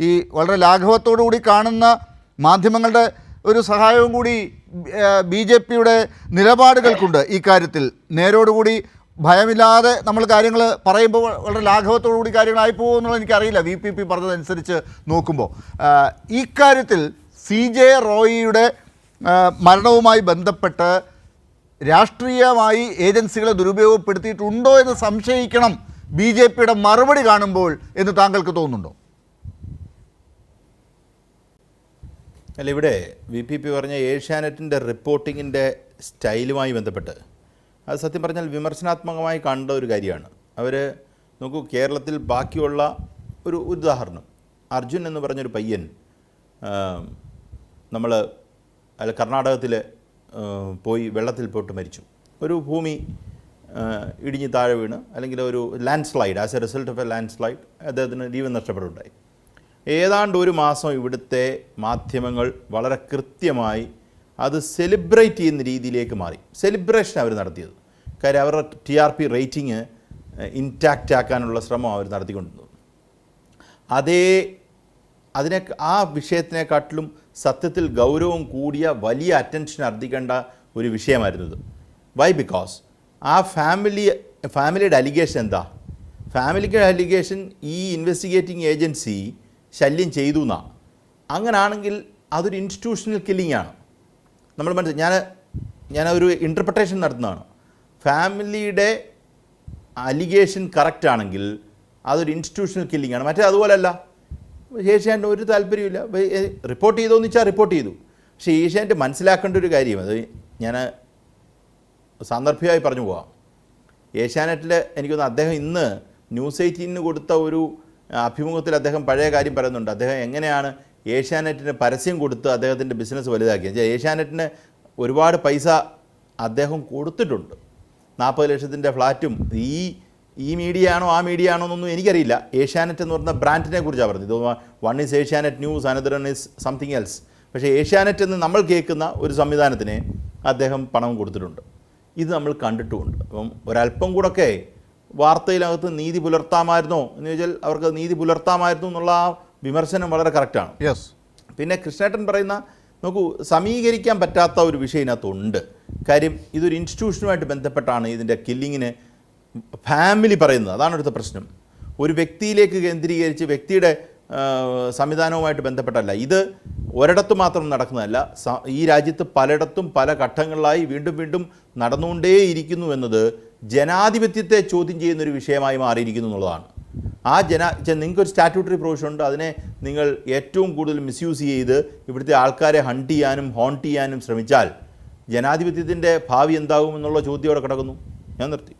ഈ വളരെ ലാഘവത്തോടു കൂടി കാണുന്ന മാധ്യമങ്ങളുടെ ഒരു സഹായവും കൂടി ബി ജെ പിയുടെ നിലപാടുകൾക്കുണ്ട് ഈ കാര്യത്തിൽ. നേരോടുകൂടി ഭയമില്ലാതെ നമ്മൾ കാര്യങ്ങൾ പറയുമ്പോൾ വളരെ ലാഘവത്തോടു കൂടി കാര്യങ്ങളായി പോകുമെന്നുള്ളത് എനിക്കറിയില്ല. വി പി പി പറഞ്ഞതനുസരിച്ച് നോക്കുമ്പോൾ. ഇക്കാര്യത്തിൽ സി ജെ റോയിയുടെ മരണവുമായി ബന്ധപ്പെട്ട് രാഷ്ട്രീയമായി ഏജൻസികളെ ദുരുപയോഗപ്പെടുത്തിയിട്ടുണ്ടോ എന്ന് സംശയിക്കണം ബി ജെ പിയുടെ മറുപടി കാണുമ്പോൾ എന്ന് താങ്കൾക്ക് തോന്നുന്നുണ്ടോ? അല്ല ഇവിടെ വി പി പി പറഞ്ഞ ഏഷ്യാനെറ്റിന്റെ റിപ്പോർട്ടിങ്ങിന്റെ സ്റ്റൈലുമായി ബന്ധപ്പെട്ട്. അത് സത്യം പറഞ്ഞാൽ വിമർശനാത്മകമായി കണ്ട ഒരു കാര്യമാണ്. അവർ നോക്കൂ കേരളത്തിൽ ബാക്കിയുള്ള ഒരു ഉദാഹരണം. അർജുൻ എന്ന് പറഞ്ഞൊരു പയ്യൻ നമ്മൾ അല്ല കർണാടകത്തിൽ പോയി വെള്ളത്തിൽ പോയിട്ട് മരിച്ചു. ഒരു ഭൂമി ഇടിഞ്ഞ് താഴെ വീണ് അല്ലെങ്കിൽ ഒരു landslide as a result of a landslide അദ്ദേഹത്തിന് ജീവൻ നഷ്ടപ്പെടുണ്ടായി ഏതാണ്ട് ഒരു മാസം ഇവിടുത്തെ മാധ്യമങ്ങൾ വളരെ കൃത്യമായി അത് സെലിബ്രേറ്റ് ചെയ്യുന്ന രീതിയിലേക്ക് മാറി. സെലിബ്രേഷൻ അവർ നടത്തിയത്. കാര്യം അവരുടെ T R P rating intact ആക്കാനുള്ള ശ്രമം അവർ നടത്തിക്കൊണ്ടിരുന്നത് അതേ അതിനെ ആ വിഷയത്തിനെക്കാട്ടിലും സത്യത്തിൽ ഗൗരവം കൂടിയ വലിയ അറ്റൻഷൻ അർദ്ധിക്കേണ്ട ഒരു വിഷയമായിരുന്നു വൈ ബിക്കോസ് ആ ഫാമിലി ഫാമിലിയുടെ അലിഗേഷൻ എന്താ? ഫാമിലിക്ക് അലിഗേഷൻ ഈ ഇൻവെസ്റ്റിഗേറ്റിംഗ് ഏജൻസി ശല്യം ചെയ്തു എന്നാണ് അങ്ങനാണെങ്കിൽ അതൊരു ഇൻസ്റ്റിറ്റ്യൂഷണൽ കില്ലിംഗ് ആണ്. നമ്മൾ മനസ്സിൽ ഞാൻ ഞാനൊരു ഇന്റർപ്രിട്ടേഷൻ നടത്തുന്നതാണ്. ഫാമിലിയുടെ അലിഗേഷൻ കറക്റ്റ് ആണെങ്കിൽ അതൊരു ഇൻസ്റ്റിറ്റ്യൂഷണൽ കില്ലിംഗ് ആണ്. മറ്റേ അതുപോലല്ല. ഏഷ്യാന്റെ ഒരു താല്പര്യമില്ല റിപ്പോർട്ട് ചെയ്തോന്ന് വെച്ചാൽ റിപ്പോർട്ട് ചെയ്തു. പക്ഷേ ഏഷ്യാന്റെ മനസ്സിലാക്കേണ്ട ഒരു കാര്യം അത് ഞാൻ സാന്ദർഭികമായി പറഞ്ഞു പോവാം. ഏഷ്യാനെറ്റിൽ എനിക്കൊന്ന് അദ്ദേഹം ഇന്ന് ന്യൂസ് എയ്റ്റീനിന് കൊടുത്ത ഒരു അഭിമുഖത്തിൽ അദ്ദേഹം പഴയ കാര്യം പറയുന്നുണ്ട്. അദ്ദേഹം എങ്ങനെയാണ് ഏഷ്യാനെറ്റിന് പരസ്യം കൊടുത്ത് അദ്ദേഹത്തിന്റെ ബിസിനസ് വലുതാക്കിയത്? ഏഷ്യാനെറ്റിന് ഒരുപാട് പൈസ അദ്ദേഹം കൊടുത്തിട്ടുണ്ട്. നാൽപ്പത് ലക്ഷത്തിന്റെ ഫ്ലാറ്റും. ഈ ഈ മീഡിയ ആണോ ആ മീഡിയ ആണോ എന്നൊന്നും എനിക്കറിയില്ല. ഏഷ്യാനെറ്റ് എന്ന് പറഞ്ഞ ബ്രാൻഡിനെ കുറിച്ചാണ് പറഞ്ഞത്. ഇത് one is Asianet news another is something else പക്ഷേ ഏഷ്യാനെറ്റ് എന്ന് നമ്മൾ കേൾക്കുന്ന ഒരു സംവിധാനത്തിന് അദ്ദേഹം പണം കൊടുത്തിട്ടുണ്ട്. ഇത് നമ്മൾ കണ്ടിട്ടുമുണ്ട്. അപ്പം ഒരല്പം കൂടെയൊക്കെ വാർത്തയിലകത്ത് നീതി പുലർത്താമായിരുന്നോ? എന്ന് ചോദിച്ചാൽ അവർക്ക് നീതി പുലർത്താമായിരുന്നു എന്നുള്ള ആ വിമർശനം വളരെ കറക്റ്റാണ് യെസ് പിന്നെ കൃഷ്ണേട്ടൻ പറയുന്ന നോക്കൂ സമീകരിക്കാൻ പറ്റാത്ത ഒരു വിഷയം ഇതിനകത്തുണ്ട്. കാര്യം ഇതൊരു ഇൻസ്റ്റിറ്റ്യൂഷനുമായിട്ട് ബന്ധപ്പെട്ടാണ് ഇതിന്റെ കില്ലിങ്ങിന് ഫാമിലി പറയുന്നത്. അതാണ് അടുത്ത പ്രശ്നം. ഒരു വ്യക്തിയിലേക്ക് കേന്ദ്രീകരിച്ച് വ്യക്തിയുടെ സംവിധാനവുമായിട്ട് ബന്ധപ്പെട്ടല്ല. ഇത് ഒരിടത്ത് മാത്രം നടക്കുന്നതല്ല. ഈ രാജ്യത്ത് പലയിടത്തും പല ഘട്ടങ്ങളിലായി വീണ്ടും വീണ്ടും നടന്നുകൊണ്ടേയിരിക്കുന്നു എന്നത് ജനാധിപത്യത്തെ ചോദ്യം ചെയ്യുന്ന ഒരു വിഷയമായി മാറിയിരിക്കുന്നു എന്നുള്ളതാണ്. ആ ജന നിങ്ങൾക്ക് നിങ്ങൾക്കൊരു സ്റ്റാറ്റ്യൂട്ടറി പ്രൊവിഷൻ ഉണ്ട് അതിനെ നിങ്ങൾ ഏറ്റവും കൂടുതൽ മിസ്യൂസ് ചെയ്ത് ഇവിടുത്തെ ആൾക്കാരെ ഹണ്ട് ചെയ്യാനും ഹോണ്ട് ചെയ്യാനും ശ്രമിച്ചാൽ ജനാധിപത്യത്തിന്റെ ഭാവി എന്താകും എന്നുള്ള ചോദ്യം അവിടെ കിടക്കുന്നു. ഞാൻ നിർത്തി.